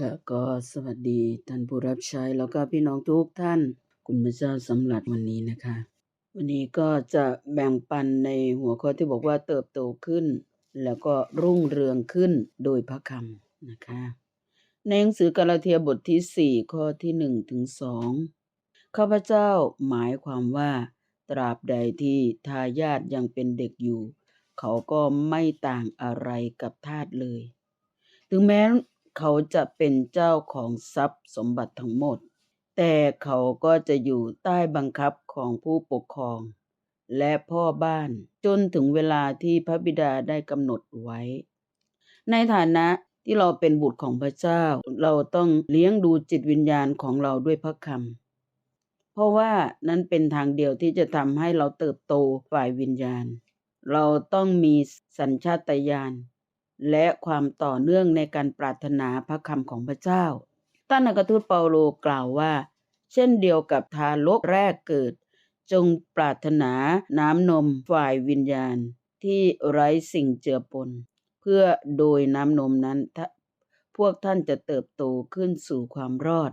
ค่ะก็สวัสดีท่านผู้รับใช้แล้วก็พี่น้องทุกท่าน คุณพระเจ้าสำหรับวันนี้นะคะ วันนี้ก็จะแบ่งปันในหัวข้อที่บอกว่าเติบโตขึ้น แล้วก็รุ่งเรืองขึ้นโดยพระคำนะคะ ในหนังสือกาลาเทียบทที่4ข้อที่1ถึง2ข้าพเจ้าหมายความว่าตราบใดที่ทายาทยังเป็นเด็กอยู่ เขาก็ไม่ต่างอะไรกับทาสเลย ถึงแม้ เขาจะเป็นเจ้าของทรัพย์สมบัติทั้งหมด แต่เขาก็จะอยู่ใต้บังคับของผู้ปกครอง และพ่อบ้านจนถึงเวลาที่พระบิดาได้กำหนดไว้ ในฐานะที่เราเป็นบุตรของพระเจ้า เราต้องเลี้ยงดูจิตวิญญาณของเราด้วยพระคำเพราะว่านั้นเป็นทางเดียวที่จะทำให้เราเติบโตฝ่ายวิญญาณ เราต้องมีสัญชาตญาณ และความต่อเนื่องในการปรารถนาพระคำของพระเจ้าท่านอักทูตเปาโลกล่าวว่า เช่นเดียวกับทารกแรกเกิด จงปรารถนาน้ำนมฝ่ายวิญญาณที่ไร้สิ่งเจือปน เพื่อโดยน้ำนมนั้น พวกท่านจะเติบโตขึ้นสู่ความรอด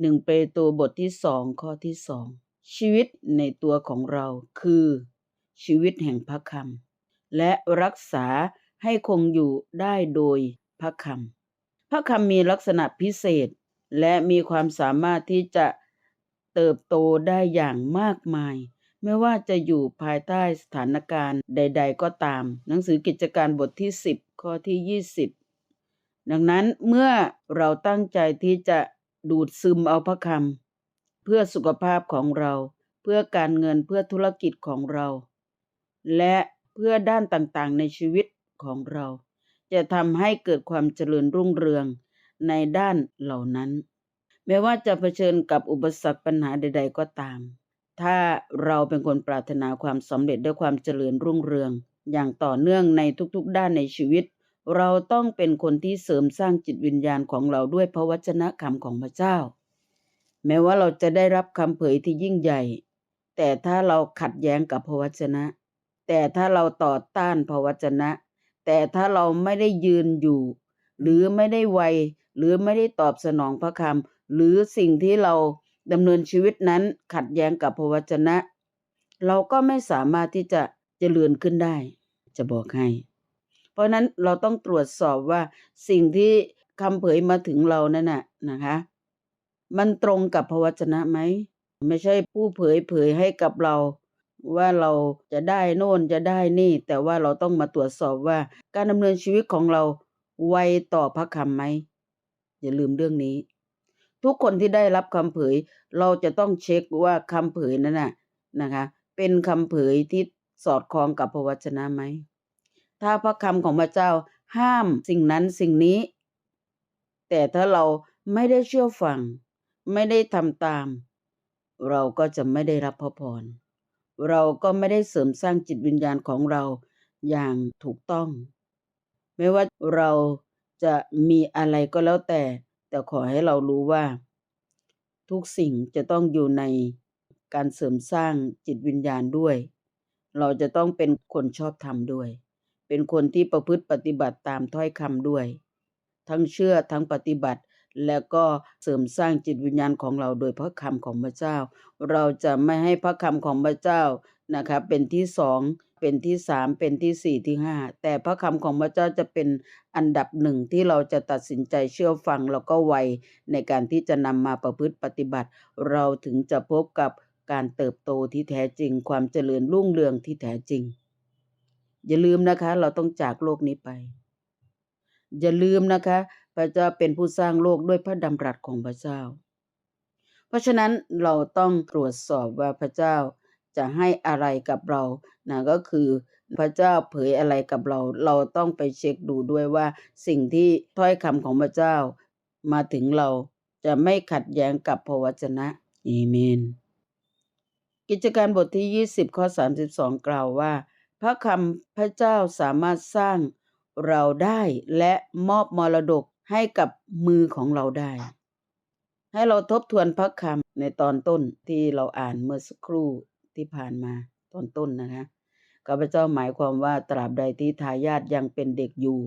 หนึ่งเปโตรบทที่สองข้อที่สองชีวิตในตัวของเราคือ ชีวิตแห่งพระคำและรักษา ให้คงอยู่ได้โดยพระคำพระคำมีลักษณะพิเศษ และมีความสามารถที่จะเติบโตได้อย่างมากมาย ไม่ว่าจะอยู่ภายใต้สถานการณ์ใด ๆ ก็ตาม หนังสือกิจการบทที่ 10 ข้อที่ 20 ดังนั้นเมื่อเราตั้งใจที่จะดูดซึมเอาพระคำเพื่อสุขภาพของเรา เพื่อการเงินเพื่อธุรกิจของเรา และเพื่อด้านต่างๆ ในชีวิต ของเรา จะทำให้เกิดความเจริญรุ่งเรืองในด้านเหล่านั้น แม้ว่าจะเผชิญกับอุปสรรคปัญหาใด ๆ ก็ตาม ถ้าเราเป็นคนปรารถนาความสำเร็จด้วยความเจริญรุ่งเรือง อย่างต่อเนื่องในทุกๆ ด้านในชีวิต เราต้องเป็นคนที่เสริมสร้างจิตวิญญาณของเราด้วยพระวจนะคำของพระเจ้า แม้ว่าเราจะได้รับคำเผยที่ยิ่งใหญ่ แต่ถ้าเราขัดแย้งกับพระวจนะ แต่ถ้าเราต่อต้านพระวจนะ แต่ถ้าเราไม่ได้ยืนอยู่ หรือไม่ได้ไว หรือไม่ได้ตอบสนองพระคำหรือสิ่งที่เราดำเนินชีวิตนั้นขัดแย้งกับพระวจนะ เราก็ไม่สามารถที่จะเจริญขึ้นได้ จะบอกให้ เพราะนั้นเราต้องตรวจสอบว่าสิ่งที่คำเผยมาถึงเรานั่นน่ะนะคะ มันตรงกับพระวจนะไหม ไม่ใช่ผู้เผยเผยให้กับเรา ว่าเราจะได้โน่นจะได้นี่ แต่ว่าเราต้องมาตรวจสอบว่า การดำเนินชีวิตของเราไวต่อพระคำไหมอย่าลืมเรื่องนี้ ทุกคนที่ได้รับคำเผย เราจะต้องเช็คว่าคำเผยนั้นน่ะนะคะ เป็นคำเผยที่สอดคล้องกับพระวจนะไหมถ้าพระคำของพระเจ้าห้ามสิ่งนั้นสิ่งนี้ แต่ถ้าเราไม่ได้เชื่อฟัง ไม่ได้ทำตาม เราก็จะไม่ได้รับพระพร เราก็ไม่ได้เสริมสร้างจิตวิญญาณของเราอย่างถูกต้อง ไม่ว่าเราจะมีอะไรก็แล้วแต่ แต่ขอให้เรารู้ว่า ทุกสิ่งจะต้องอยู่ในการเสริมสร้างจิตวิญญาณด้วย เราจะต้องเป็นคนชอบธรรมด้วย เป็นคนที่ประพฤติปฏิบัติตามถ้อยคำด้วย ทั้งเชื่อทั้งปฏิบัติ แล้วก็เสริมสร้างจิตวิญญาณของเราโดยพระคำของพระเจ้า เราจะไม่ให้พระคำของพระเจ้านะคะเป็นที่สองเป็นที่สามเป็นที่สี่ที่ห้าแต่พระคำของพระเจ้าจะเป็นอันดับหนึ่งที่เราจะตัดสินใจเชื่อฟังแล้วก็ไวในการที่จะนำมาประพฤติปฏิบัติ เราถึงจะพบกับการเติบโตที่แท้จริง ความเจริญรุ่งเรืองที่แท้จริง อย่าลืมนะคะ เราต้องจากโลกนี้ไป อย่าลืมนะคะ ระเจ้าเป็นผู้สร้างโลกด้วยพระดำรัสของพระเจ้า เพราะฉะนั้นเราต้องตรวจสอบว่าพระเจ้าจะให้อะไรกับเรานะก็คือพระเจ้าเผยอะไรกับเรา เราต้องไปเช็คดูด้วยว่าสิ่งที่ถ้อยคำของพระเจ้ามาถึงเราจะไม่ขัดแย้งกับพระวจนะเอเมน กิจการบทที่ 20 ข้อ 32 กล่าวว่า พระคำพระเจ้าสามารถสร้างเราได้และมอบมรดก ให้กับมือของเราได้ ให้เราทบทวนพระคำในตอนต้นที่เราอ่านเมื่อสักครู่ที่ผ่านมาตอนต้นนะคะข้าพเจ้าหมายความว่าตราบใดที่ทายาทยังเป็นเด็กอยู่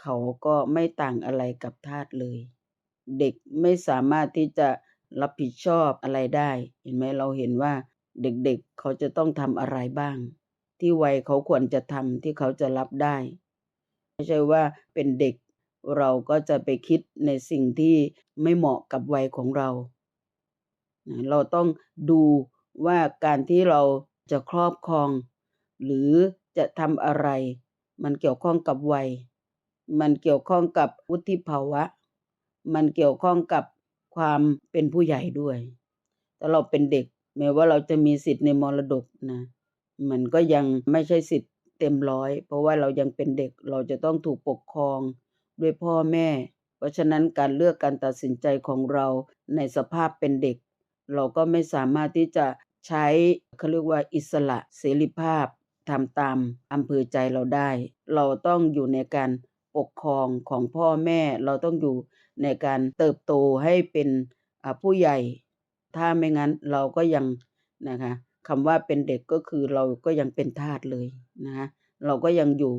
เขาก็ไม่ต่างอะไรกับทาสเลย เด็กไม่สามารถที่จะรับผิดชอบอะไรได้ เห็นไหมเราเห็นว่าเด็กๆเเขาจะต้องทำอะไรบ้าง ที่วัยเขาควรจะทำที่เขาจะรับได้ ไม่ใช่ว่าเป็นเด็ก เราก็จะไปคิดในสิ่งที่ไม่เหมาะกับวัยของเรา เราต้องดูว่าการที่เราจะครอบครอง หรือจะทำอะไร มันเกี่ยวข้องกับวัย มันเกี่ยวข้องกับวุฒิภาวะ มันเกี่ยวข้องกับความเป็นผู้ใหญ่ด้วยถ้าเราเป็นเด็กแม้ว่าเราจะมีสิทธิ์ในมรดกนะ มันก็ยังไม่ใช่สิทธิ์เต็มร้อย เพราะว่าเรายังเป็นเด็กเราจะต้องถูกปกครอง ด้วยพ่อแม่ เพราะฉะนั้นการเลือกการตัดสินใจของเราในสภาพเป็นเด็ก เราก็ไม่สามารถที่จะใช้เขาเรียกว่าอิสระเสรีภาพทำตามอำเภอใจเราได้ เราต้องอยู่ในการปกครองของพ่อแม่ เราต้องอยู่ในการเติบโตให้เป็นผู้ใหญ่ ถ้าไม่งั้นเราก็ยังนะคะคำว่าเป็นเด็กก็คือเราก็ยังเป็นทาสเลยนะคะเราก็ยังอยู่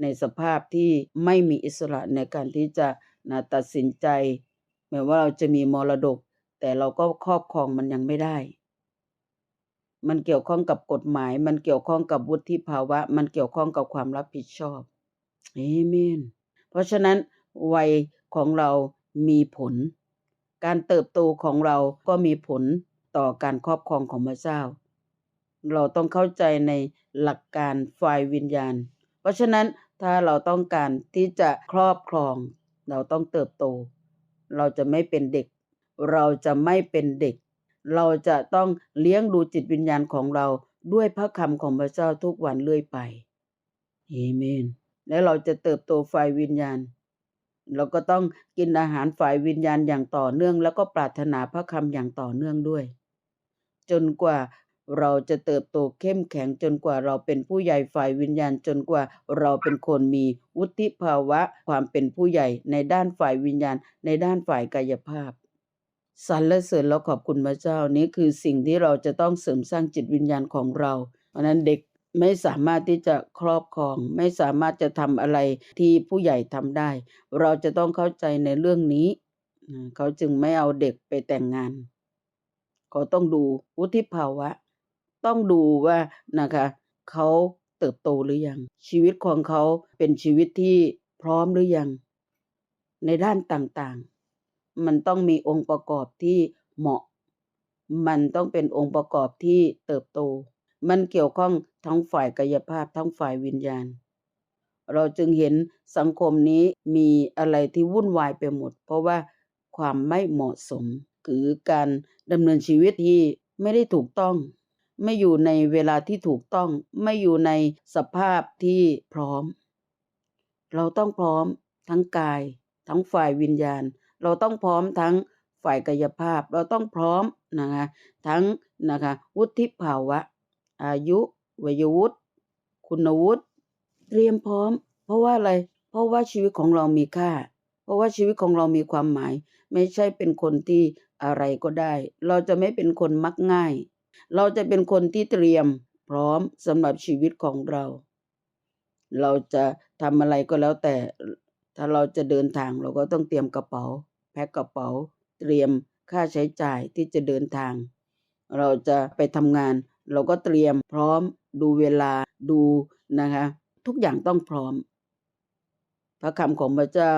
ในสภาพที่ไม่มีอิสระในการที่จะนะตัดสินใจ แม้ว่าเราจะมีมรดก แต่เราก็ครอบครองมันยังไม่ได้ มันเกี่ยวข้องกับกฎหมาย มันเกี่ยวข้องกับวุฒิภาวะ มันเกี่ยวข้องกับความรับผิดชอบเอเมน เพราะฉะนั้นวัยของเรามีผล การเติบโตของเราก็มีผลต่อการครอบครองของพระเจ้า เราต้องเข้าใจในหลักการฝ่ายวิญญาณ เพราะฉะนั้น ถ้าเราต้องการที่จะครอบครอง เราต้องเติบโต เราจะไม่เป็นเด็ก เราจะไม่เป็นเด็ก เราจะต้องเลี้ยงดูจิตวิญญาณของเราด้วยพระคำของพระเจ้าทุกวันเรื่อยไปเอเมน และเราจะเติบโตฝ่ายวิญญาณ เราก็ต้องกินอาหารฝ่ายวิญญาณอย่างต่อเนื่อง แล้วก็ปรารถนาพระคำอย่างต่อเนื่องด้วย จนกว่า เราจะเติบโตเข้มแข็งจนกว่าเราเป็นผู้ใหญ่ฝ่ายวิญญาณจนกว่าเราเป็นคนมีวุฒิภาวะความเป็นผู้ใหญ่ในด้านฝ่ายวิญญาณ ในด้านฝ่ายกายภาพสรรเสริญแล้วขอบคุณพระเจ้านี้คือสิ่งที่เราจะต้องเสริมสร้างจิตวิญญาณของเรา เพราะนั้นเด็กไม่สามารถที่จะครอบครอง ไม่สามารถจะทำอะไรที่ผู้ใหญ่ทำได้ เราจะต้องเข้าใจในเรื่องนี้ เขาจึงไม่เอาเด็กไปแต่งงาน เขาต้องดูวุฒิภาวะ ต้องดูว่านะคะเขาเติบโตหรือยัง ชีวิตของเขาเป็นชีวิตที่พร้อมหรือยัง ในด้านต่างๆ มันต้องมีองค์ประกอบที่เหมาะ มันต้องเป็นองค์ประกอบที่เติบโต มันเกี่ยวข้องทั้งฝ่ายกายภาพทั้งฝ่ายวิญญาณ เราจึงเห็นสังคมนี้มีอะไรที่วุ่นวายไปหมด เพราะว่าความไม่เหมาะสม คือการดำเนินชีวิตที่ไม่ได้ถูกต้อง ไม่อยู่ในเวลาที่ถูกต้อง ไม่อยู่ในสภาพที่พร้อม เราต้องพร้อมทั้งกาย ทั้งฝ่ายวิญญาณ เราต้องพร้อมทั้งฝ่ายกายภาพ เราต้องพร้อมนะคะทั้งนะคะวุฒิภาวะ อายุวัยวุฒิคุณวุฒิเตรียมพร้อม เพราะว่าอะไร เพราะว่าชีวิตของเรามีค่า เพราะว่าชีวิตของเรามีความหมาย ไม่ใช่เป็นคนที่อะไรก็ได้ เราจะไม่เป็นคนมักง่าย เราจะเป็นคนที่เตรียมพร้อมสำหรับชีวิตของเรา เราจะทำอะไรก็แล้วแต่ ถ้าเราจะเดินทางเราก็ต้องเตรียมกระเป๋า แพ็คกระเป๋า เตรียมค่าใช้จ่ายที่จะเดินทาง เราจะไปทำงาน เราก็เตรียมพร้อม ดูเวลาดูนะคะ ทุกอย่างต้องพร้อม พระคำของพระเจ้า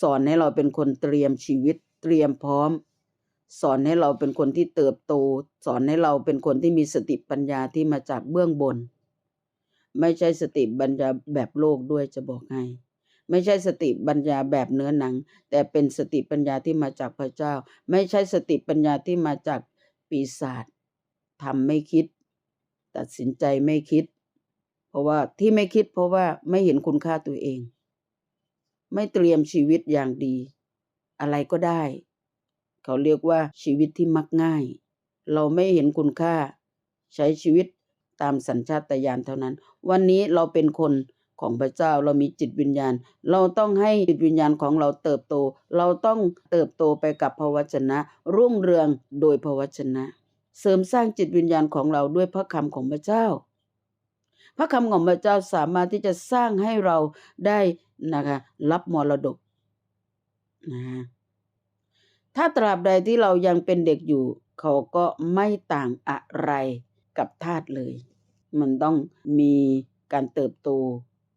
สอนให้เราเป็นคนเตรียมชีวิตเตรียมพร้อม สอนให้เราเป็นคนที่เติบโต สอนให้เราเป็นคนที่มีสติปัญญาที่มาจากเบื้องบน ไม่ใช่สติปัญญาแบบโลกด้วยจะบอกให้ ไม่ใช่สติปัญญาแบบเนื้อหนัง แต่เป็นสติปัญญาที่มาจากพระเจ้า ไม่ใช่สติปัญญาที่มาจากปีศาจทำไม่คิด ตัดสินใจไม่คิด เพราะว่าที่ไม่คิด เพราะว่าไม่เห็นคุณค่าตัวเอง ไม่เตรียมชีวิตอย่างดี อะไรก็ได้ เขาเรียกว่าชีวิตที่มักง่าย เราไม่เห็นคุณค่า ใช้ชีวิตตามสัญชาตญาณเท่านั้น วันนี้เราเป็นคนของพระเจ้าเรามีจิตวิญญาณ เราต้องให้จิตวิญญาณของเราเติบโต เราต้องเติบโตไปกับพระวจนะ รุ่งเรืองโดยพระวจนะ เสริมสร้างจิตวิญญาณของเราด้วยพระคำของพระเจ้า พระคำของพระเจ้าสามารถที่จะสร้างให้เราได้นะคะรับมรดกนะ ถ้าตราบใดที่เรายังเป็นเด็กอยู่ เขาก็ไม่ต่างอะไรกับทาสเลย มันต้องมีการเติบโต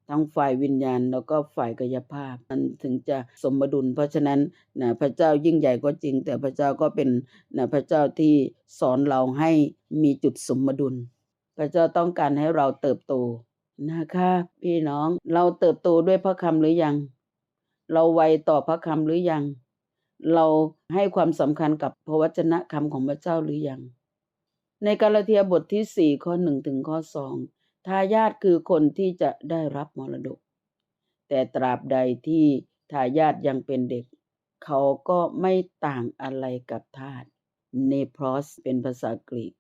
ทั้งฝ่ายวิญญาณแล้วก็ฝ่ายกายภาพ มันถึงจะสมดุล เพราะฉะนั้นนะพระเจ้ายิ่งใหญ่ก็จริง แต่พระเจ้าก็เป็นนะพระเจ้าที่สอนเราให้มีจุดสมดุล พระเจ้าต้องการให้เราเติบโตนะคะพี่น้องเราเติบโตด้วยพระคำหรือยัง เราไวต่อพระคำหรือยัง เราให้ความสำคัญกับพระวจนะคำของพระเจ้าหรือยัง ในกาลาเทียบทที่สี่ข้อหนึ่งถึงข้อสองทายาทคือคนที่จะได้รับมรดก แต่ตราบใดที่ทายาทยังเป็นเด็ก เขาก็ไม่ต่างอะไรกับทาสเนพรอสเป็นภาษากรีก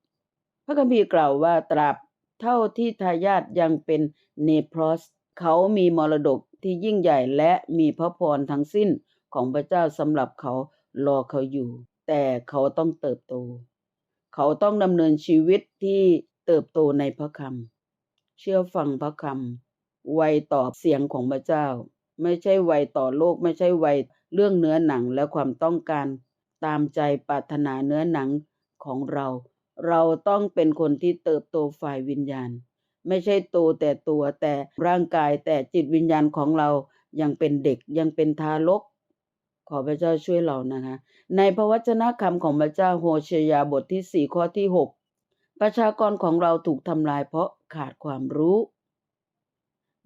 พระคัมภีร์กล่าวว่าตราบเท่าที่ทายาทยังเป็นเนพรอส เขามีมรดกที่ยิ่งใหญ่และมีพระพรทั้งสิ้น ของพระเจ้าสำหรับเขารอเขาอยู่ แต่เขาต้องเติบโต เขาต้องดำเนินชีวิตที่เติบโตในพระคำเชื่อฟังพระคำไวต่อเสียงของพระเจ้า ไม่ใช่ไวต่อโลก ไม่ใช่ไวเรื่องเนื้อหนังและความต้องการตามใจปรารถนาเนื้อหนังของเรา เราต้องเป็นคนที่เติบโตฝ่ายวิญญาณ ไม่ใช่โตแต่ตัวแต่ร่างกายแต่จิตวิญญาณของเรายังเป็นเด็กยังเป็นทารก ขอพระเจ้าช่วยเรานะคะ ในพระวจนะคำของพระเจ้าโฮเชยาบทที่สี่ข้อที่หกประชากรของเราถูกทำลายเพราะขาดความรู้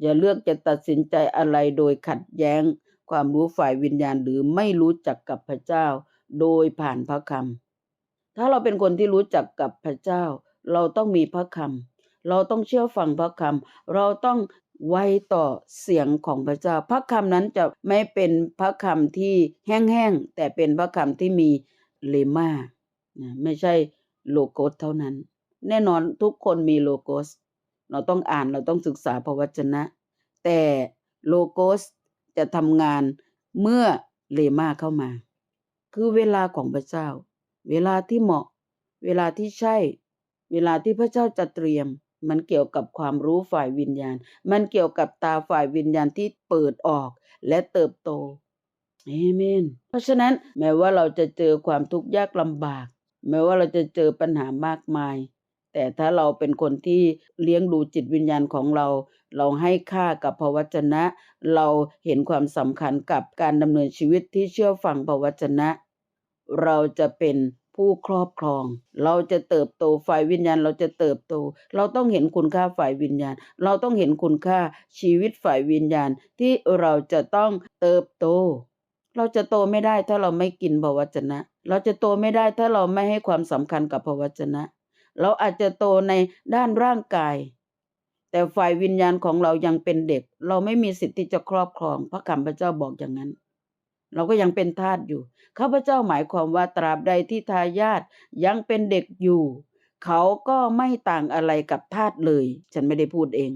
อย่าเลือกจะตัดสินใจอะไรโดยขัดแย้งความรู้ฝ่ายวิญญาณหรือไม่รู้จักกับพระเจ้า โดยผ่านพระคำถ้าเราเป็นคนที่รู้จักกับพระเจ้า เราต้องมีพระคำเราต้องเชื่อฟังพระคำเราต้อง ไว้ต่อเสียงของพระเจ้า พระคำนั้นจะไม่เป็นพระคำที่แห้งๆ แต่เป็นพระคำที่มีเลมาไม่ใช่โลโกสเท่านั้น แน่นอนทุกคนมีโลโกส เราต้องอ่านเราต้องศึกษาพระวจนะ แต่โลโกสจะทำงานเมื่อเลมาเข้ามา คือเวลาของพระเจ้า เวลาที่เหมาะ เวลาที่ใช่ เวลาที่พระเจ้าจะเตรียม มันเกี่ยวกับความรู้ฝ่ายวิญญาณ มันเกี่ยวกับตาฝ่ายวิญญาณที่เปิดออกและเติบโตเอเมน เพราะฉะนั้นแม้ว่าเราจะเจอความทุกข์ยากลำบาก แม้ว่าเราจะเจอปัญหามากมาย แต่ถ้าเราเป็นคนที่เลี้ยงดูจิตวิญญาณของเรา เราให้ค่ากับพระวจนะ เราเห็นความสำคัญกับการดำเนินชีวิตที่เชื่อฟังพระวจนะ เราจะเป็น ผู้ครอบครอง เราจะเติบโตฝ่ายวิญญาณ เราจะเติบโต เราต้องเห็นคุณค่าฝ่ายวิญญาณ เราต้องเห็นคุณค่าชีวิตฝ่ายวิญญาณที่เราจะต้องเติบโต เราจะโตไม่ได้ถ้าเราไม่กินพระวจนะ เราจะโตไม่ได้ถ้าเราไม่ให้ความสำคัญกับพระวจนะ เราอาจจะโตในด้านร่างกาย แต่ฝ่ายวิญญาณของเรายังเป็นเด็ก เราไม่มีสิทธิ์ที่จะครอบครอง พระคำพระเจ้าบอกอย่างนั้น เราก็ยังเป็นทาสอยู่ข้าพเจ้าหมายความว่าตราบใดที่ทายาทยังเป็นเด็กอยู่ เขาก็ไม่ต่างอะไรกับทาสเลย ฉันไม่ได้พูดเอง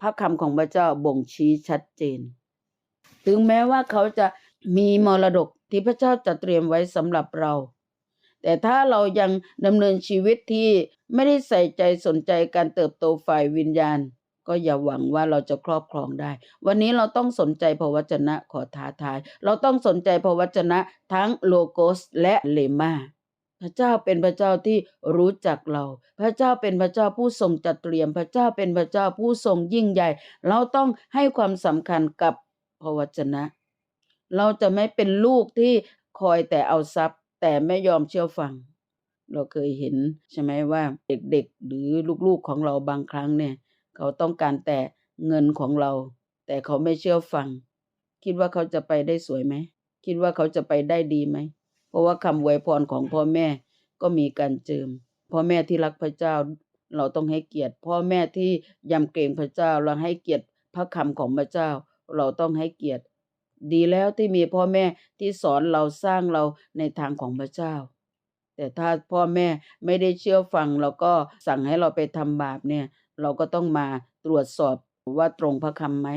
พระคำของพระเจ้าบ่งชี้ชัดเจน ถึงแม้ว่าเขาจะมีมรดกที่พระเจ้าจะเตรียมไว้สำหรับเรา แต่ถ้าเรายังดำเนินชีวิตที่ไม่ได้ใส่ใจสนใจการเติบโตฝ่ายวิญญาณ ก็อย่าหวังว่าเราจะครอบครองได้ วันนี้เราต้องสนใจพระวจนะขอท้าทาย เราต้องสนใจพระวจนะทั้งโลโกสและเลมาพระเจ้าเป็นพระเจ้าที่รู้จักเรา พระเจ้าเป็นพระเจ้าผู้ทรงจัดเตรียม พระเจ้าเป็นพระเจ้าผู้ทรงยิ่งใหญ่ เราต้องให้ความสำคัญกับพระวจนะ เราจะไม่เป็นลูกที่คอยแต่เอาทรัพย์ แต่ไม่ยอมเชื่อฟัง เราเคยเห็นใช่ไหมว่าเด็กๆ หรือลูกๆของเราบางครั้งเนี่ย เขาต้องการแต่เงินของเรา แต่เขาไม่เชื่อฟัง คิดว่าเขาจะไปได้สวยไหม คิดว่าเขาจะไปได้ดีไหม เพราะว่าคำอวยพรของพ่อแม่ก็มีการเจิม พ่อแม่ที่รักพระเจ้า เราต้องให้เกียรติ พ่อแม่ที่ยำเกรงพระเจ้าเราให้เกียรติพระคำของพระเจ้า เราต้องให้เกียรติ ดีแล้วที่มีพ่อแม่ที่สอนเราสร้างเราในทางของพระเจ้า แต่ถ้าพ่อแม่ไม่ได้เชื่อฟังแล้วก็สั่งให้เราไปทำบาปเนี่ย เราก็ต้องมาตรวจสอบว่าตรงพระคำไหม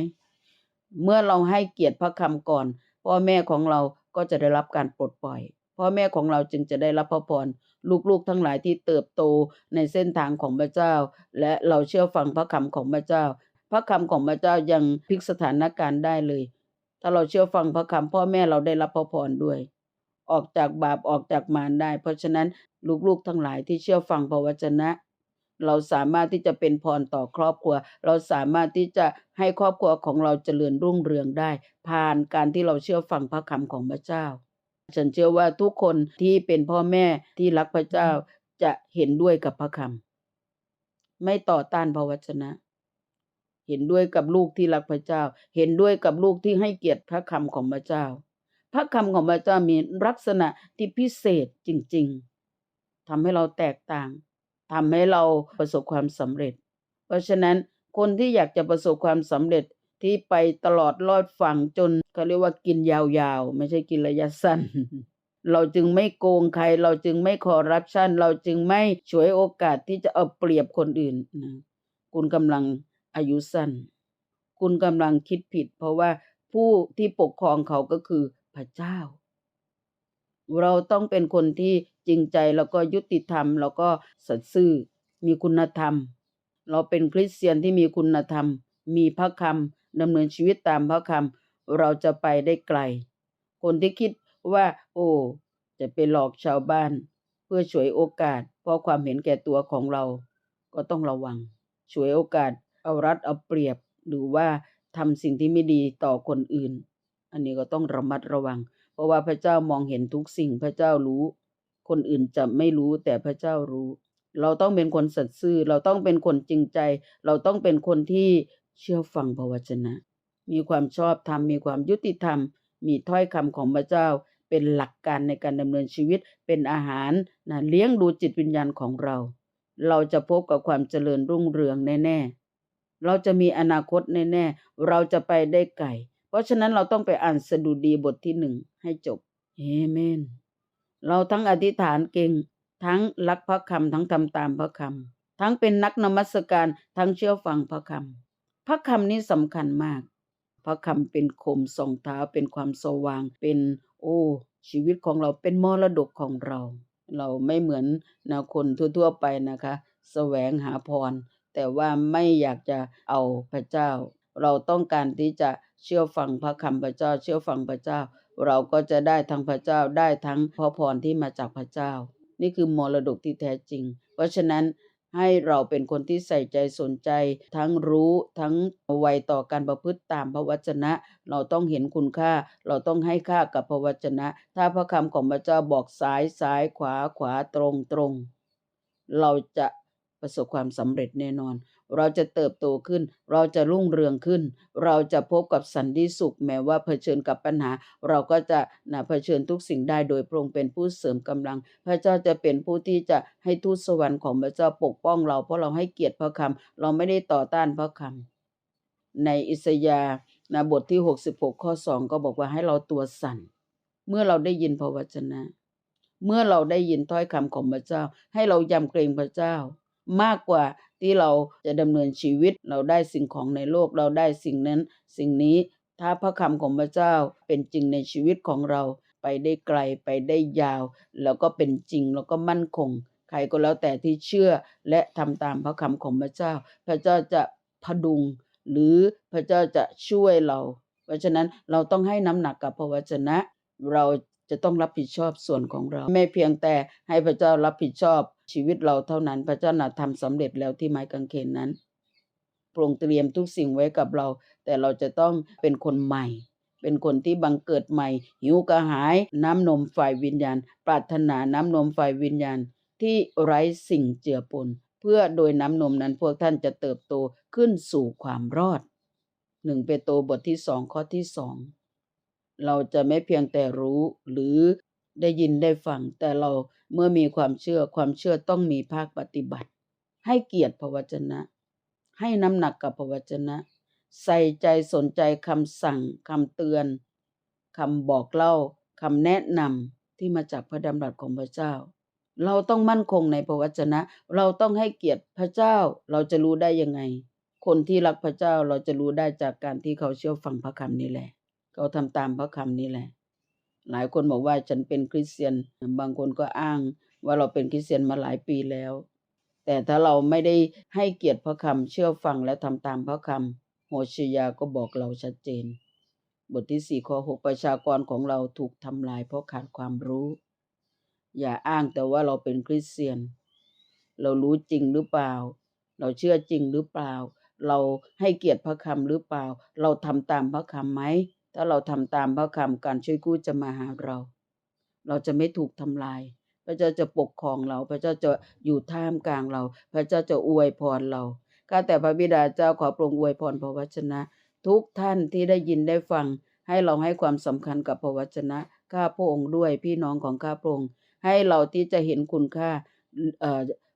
เมื่อเราให้เกียรติพระคำก่อน พ่อแม่ของเราก็จะได้รับการปลดปล่อย พ่อแม่ของเราจึงจะได้รับพระพรลูกๆทั้งหลายที่เติบโตในเส้นทางของพระเจ้า และเราเชื่อฟังพระคำของพระเจ้า พระคำของพระเจ้ายังพลิกสถานการณ์ได้เลย ถ้าเราเชื่อฟังพระคำพ่อแม่เราได้รับพระพรด้วย ออกจากบาปออกจากมารได้ เพราะฉะนั้นลูกๆทั้งหลายที่เชื่อฟังพระวจนะ เราสามารถที่จะเป็นพรต่อครอบครัว เราสามารถที่จะให้ครอบครัวของเราเจริญรุ่งเรืองได้ ผ่านการที่เราเชื่อฟังพระคำของพระเจ้า ฉันเชื่อว่าทุกคนที่เป็นพ่อแม่ที่รักพระเจ้าจะเห็นด้วยกับพระคำไม่ต่อต้านพระวจนะ เห็นด้วยกับลูกที่รักพระเจ้า เห็นด้วยกับลูกที่ให้เกียรติพระคำของพระเจ้า พระคำของพระเจ้ามีลักษณะที่พิเศษจริง ๆทำให้เราแตกต่าง ทำให้เราประสบความสำเร็จ เพราะฉะนั้นคนที่อยากจะประสบความสำเร็จที่ไปตลอดรอดฝั่งจนเขาเรียกว่ากินยาวๆ ไม่ใช่กินระยะสั้น เราจึงไม่โกงใคร เราจึงไม่คอร์รัปชันเราจึงไม่ฉวยโอกาสที่จะเอาเปรียบคนอื่นนะคุณกำลังอายุสั้น คุณกำลังคิดผิด เพราะว่าผู้ที่ปกครองเขาก็คือพระเจ้า เราต้องเป็นคนที่จริงใจแล้วก็ยุติธรรม แล้วก็สัตย์ซื่อมีคุณธรรม เราเป็นคริสเตียนที่มีคุณธรรม มีพระคำดำเนินชีวิตตามพระคำเราจะไปได้ไกล คนที่คิดว่า โอ้จะไปหลอกชาวบ้าน เพื่อฉวยโอกาส เพราะความเห็นแก่ตัวของเรา ก็ต้องระวังฉวยโอกาสเอารัดเอาเปรียบ หรือว่าทำสิ่งที่ไม่ดีต่อคนอื่น อันนี้ก็ต้องระมัดระวัง เพราะว่าพระเจ้ามองเห็นทุกสิ่งพระเจ้ารู้ คนอื่นจะไม่รู้แต่พระเจ้ารู้ เราต้องเป็นคนสัตย์ซื่อ เราต้องเป็นคนจริงใจ เราต้องเป็นคนที่เชื่อฟังพระวจนะ มีความชอบธรรม มีความยุติธรรม มีถ้อยคำของพระเจ้า เป็นหลักการในการดำเนินชีวิต เป็นอาหารนะเลี้ยงดูจิตวิญญาณของเรา เราจะพบกับความเจริญรุ่งเรืองแน่ ๆ เราจะมีอนาคตแน่ ๆ เราจะไปได้ไกล เพราะฉะนั้นเราต้องไปอ่านสดุดีบทที่หนึ่งให้จบเอเมน เราทั้งอธิษฐานเก่ง ทั้งรักพระคำทั้งทำตามพระคำทั้งเป็นนักนมัสการทั้งเชื่อฟังพระคำพระคำนี้สำคัญมาก พระคำเป็นคมส่องเท้าเป็นความสว่างเป็นโอ้ ชีวิตของเราเป็นมรดกของเรา เราไม่เหมือนนาคนทั่ว ๆ ไปนะคะแสวงหาพร แต่ว่าไม่อยากจะเอาพระเจ้า เราต้องการที่จะเชื่อฟังพระคำพระเจ้า เชื่อฟังพระเจ้า เราก็จะได้ทั้งพระเจ้าได้ทั้งพระพรที่มาจากพระเจ้า นี่คือมรดกที่แท้จริง เพราะฉะนั้นให้เราเป็นคนที่ใส่ใจสนใจ ทั้งรู้ทั้งไวต่อการประพฤติตามพระวจนะ เราต้องเห็นคุณค่า เราต้องให้ค่ากับพระวจนะ ถ้าพระคำของพระเจ้าบอกซ้ายซ้ายขวาขวาตรงตรงเราจะประสบความสำเร็จแน่นอน เราจะเติบโตขึ้น เราจะรุ่งเรืองขึ้น เราจะพบกับสันติสุข แม้ว่าเผชิญกับปัญหา เราก็จะนะเผชิญทุกสิ่งได้โดยพระองค์เป็นผู้เสริมกำลัง พระเจ้าจะเป็นผู้ที่จะให้ทูตสวรรค์ของพระเจ้าปกป้องเราเพราะเราให้เกียรติพระคำเราไม่ได้ต่อต้านพระคำในอิสยาห์นะบทที่ 66 ข้อ 2 ก็บอกว่าให้เราตัวสั่น เมื่อเราได้ยินพระวจนะ เมื่อเราได้ยินถ้อยคำของพระเจ้า ให้เรายำเกรงพระเจ้า มากกว่าที่เราจะดำเนินชีวิตเราได้สิ่งของในโลกเราได้สิ่งนั้น สิ่งนี้ถ้าพระคำของพระเจ้าเป็นจริงในชีวิตของเราไปได้ไกลไปได้ยาว แล้วก็เป็นจริงแล้วก็มั่นคง ใครก็แล้วแต่ที่เชื่อและทำตามพระคำของพระเจ้า พระเจ้าจะพดุง หรือพระเจ้าจะช่วยเรา เพราะฉะนั้นเราต้องให้น้ำหนักกับพระวจนะ เราจะต้องรับผิดชอบส่วนของเรา ไม่เพียงแต่ให้พระเจ้ารับผิดชอบ ชีวิตเราเท่านั้น พระเจ้าน่ะทำสำเร็จแล้วที่ไม้กางเขนนั้นโปร่งเตรียมทุกสิ่งไว้กับเรา แต่เราจะต้องเป็นคนใหม่ เป็นคนที่บังเกิดใหม่ หิวกระหายน้ำนมฝ่ายวิญญาณ ปรารถนาน้ำนมฝ่ายวิญญาณ ที่ไร้สิ่งเจือปนเพื่อโดยน้ำนมนั้นพวกท่านจะเติบโตขึ้นสู่ความรอดหนึ่งเปโตรบทที่สองข้อที่สองเราจะไม่เพียงแต่รู้หรือได้ยินได้ฟังแต่เรา เมื่อมีความเชื่อความเชื่อต้องมีภาคปฏิบัติ ให้เกียรติพระวจนะ ให้น้ำหนักกับพระวจนะ ใส่ใจสนใจคำสั่งคำเตือนคำบอกเล่าคำแนะนำที่มาจากพระดำรัสของพระเจ้า เราต้องมั่นคงในพระวจนะ เราต้องให้เกียรติพระเจ้าเราจะรู้ได้ยังไง คนที่รักพระเจ้าเราจะรู้ได้จากการที่เขาเชื่อฟังพระคำนี้แหละ เขาทำตามพระคำนี้แหละ หลายคนบอกว่าฉันเป็นคริสเตียน บางคนก็อ้างว่าเราเป็นคริสเตียนมาหลายปีแล้ว แต่ถ้าเราไม่ได้ให้เกียรติพระคำเชื่อฟังและทำตามพระคำโฮชยาก็บอกเราชัดเจน บทที่4ข้อ6ประชากรของเราถูกทำลายเพราะขาดความรู้ อย่าอ้างแต่ว่าเราเป็นคริสเตียน เรารู้จริงหรือเปล่า เราเชื่อจริงหรือเปล่า เราให้เกียรติพระคำหรือเปล่า เราทำตามพระคำไหม ถ้าเราทำตามพระคำการช่วยกู้จะมาหาเรา เราจะไม่ถูกทำลาย พระเจ้าจะปกครองเรา พระเจ้าจะอยู่ท่ามกลางเรา พระเจ้าจะอวยพรเราข้าแต่พระบิดาเจ้าขอโปรงอวยพรพระวจนะ ทุกท่านที่ได้ยินได้ฟัง ให้เราให้ความสำคัญกับพระวจนะข้าพระองค์ด้วยพี่น้องของข้าพระองค์ให้เราที่จะเห็นคุณค่า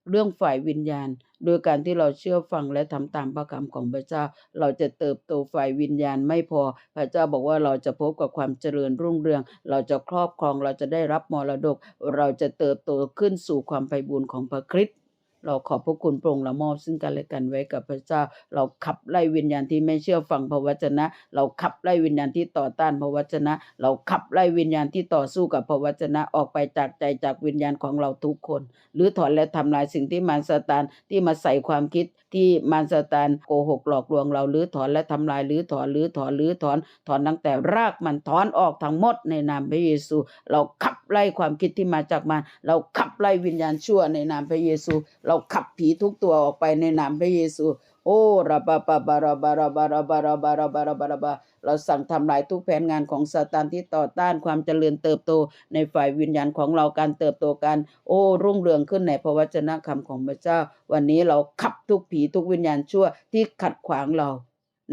เรื่องฝ่ายวิญญาณ โดยการที่เราเชื่อฟังและทำตามพระคำของพระเจ้า เราจะเติบโตฝ่ายวิญญาณไม่พอ พระเจ้าบอกว่าเราจะพบกับความเจริญรุ่งเรือง เราจะครอบครองเราจะได้รับมรดก เราจะเติบโตขึ้นสู่ความไพบูรณ์ของพระคริสต์ เราขอบพระคุณพระองละมอบซึ่งกันและกันไว้กับพระเจ้า เราขับไล่วิญญาณที่ไม่เชื่อฟังพระวจนะ เราขับไล่วิญญาณที่ต่อต้านพระวจนะ เราขับไล่วิญญาณที่ต่อสู้กับพระวจนะออกไปจากใจจากวิญญาณของเราทุกคน หรือถอนและทำลายสิ่งที่มารซาตานที่มาใส่ความคิดที่มารซาตานโกหกหลอกลวงเราหรือถอนและทำลายหรือถอนหรือถอนหรือถอนถอนตั้งแต่รากมันถอนออกทั้งหมดในนามพระเยซู เราขับไล่ความคิดที่มาจากมันเราขับไล่วิญญาณชั่วในนามพระเยซูเราขับผีทุกตัวออกไปในนามพระเยซู โอ้ระบาบาบาระบาระบาระบาระบาระบาระบาระบาเราสั่งทำลายทุกแผนงานของซาตานที่ต่อต้านความเจริญเติบโตในฝ่ายวิญญาณของเราการเติบโตกันโอ้รุ่งเรืองขึ้นในพระวจนะคำของพระเจ้า วันนี้เราขับทุกผีทุกวิญญาณชั่วที่ขัดขวางเรา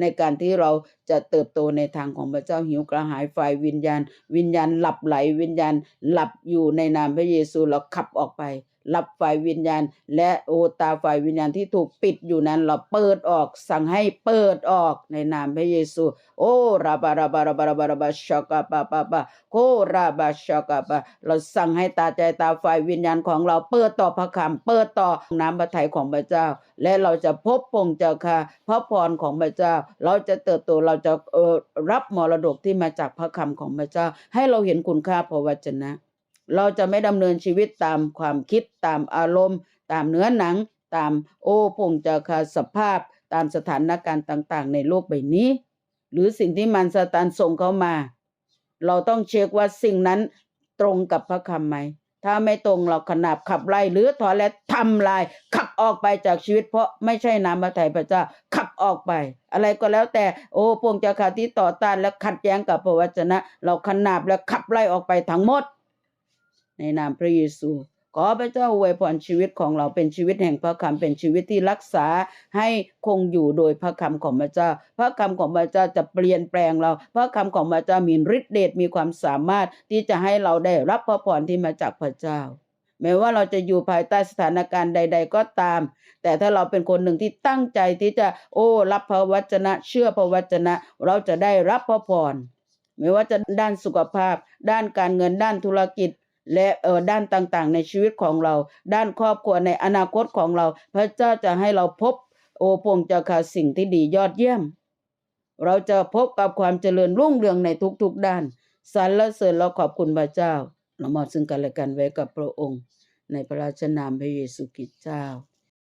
ในการที่เราจะเติบโตในทางของพระเจ้าหิวกระหายฝ่ายวิญญาณ วิญญาณหลับไหลวิญญาณหลับอยู่ในนามพระเยซูเราขับออกไป หลับฝ่ายวิญญาณ และโอตาฝ่ายวิญญาณที่ถูกปิดอยู่นั้น เราเปิดออกสั่งให้เปิดออกในนามพระเยซู โอ้ราบาราบาราบาราบาราบาชกาปาปาปาโคราบาชกาปาเราสั่งให้ตาใจตาฝ่ายวิญญาณของเราเปิดต่อพระคำเปิดต่อน้ำพระทัยของพระเจ้า และเราจะพบพงเจ้าค่ะพระพรของพระเจ้า เราจะเติบโตเราจะเอ่อรับมรดกที่มาจากพระคำของพระเจ้า ให้เราเห็นคุณค่าพระวจนะ เราจะไม่ดำเนินชีวิตตามความคิดตามอารมณ์ ตามเนื้อหนัง ตามโอ้พงเจ้าค่ะสภาพ ตามสถานการณ์ต่าง ๆ ในโลกใบนี้ หรือสิ่งที่มันซาตานส่งเข้ามา เราต้องเช็คว่าสิ่งนั้นตรงกับพระคำไหม ถ้าไม่ตรงเราขนาบขับไล่หรือถอนและทำลาย ขับออกไปจากชีวิต เพราะไม่ใช่น้ำพระทัยพระเจ้าขับออกไป อะไรก็แล้วแต่โอ้พงเจ้าค่ะที่ต่อต้านและขัดแย้งกับพระวจนะ เราขนาบและขับไล่ออกไปทั้งหมด ในนามพระเยซู ขอพระเจ้าอวยพรชีวิตของเราเป็นชีวิตแห่งพระคำเป็นชีวิตที่รักษาให้คงอยู่โดยพระคำของพระเจ้า พระคำของพระเจ้าจะเปลี่ยนแปลงเรา พระคำของพระเจ้ามีฤทธิเดชมีความสามารถที่จะให้เราได้รับพระพรที่มาจากพระเจ้าแม้ว่าเราจะอยู่ภายใต้สถานการณ์ใด ๆ ก็ตาม แต่ถ้าเราเป็นคนหนึ่งที่ตั้งใจที่จะ โอ้ รับพระวจนะ เชื่อพระวจนะ เราจะได้รับพระพร ไม่ว่าจะด้านสุขภาพ ด้านการเงินด้านธุรกิจ และเออด้านต่างๆ ในชีวิตของเรา ด้านครอบครัวในอนาคตของเรา พระเจ้าจะให้เราพบ โอพงเจ้าค่ะสิ่งที่ดียอดเยี่ยม เราจะพบกับความเจริญรุ่งเรืองในทุกๆด้านสรรเสริญเราขอบคุณพระเจ้าเรามอบซึ่งกันและกันไว้กับพระองค์ ในพระราชนามพระเยซูคริสต์เจ้า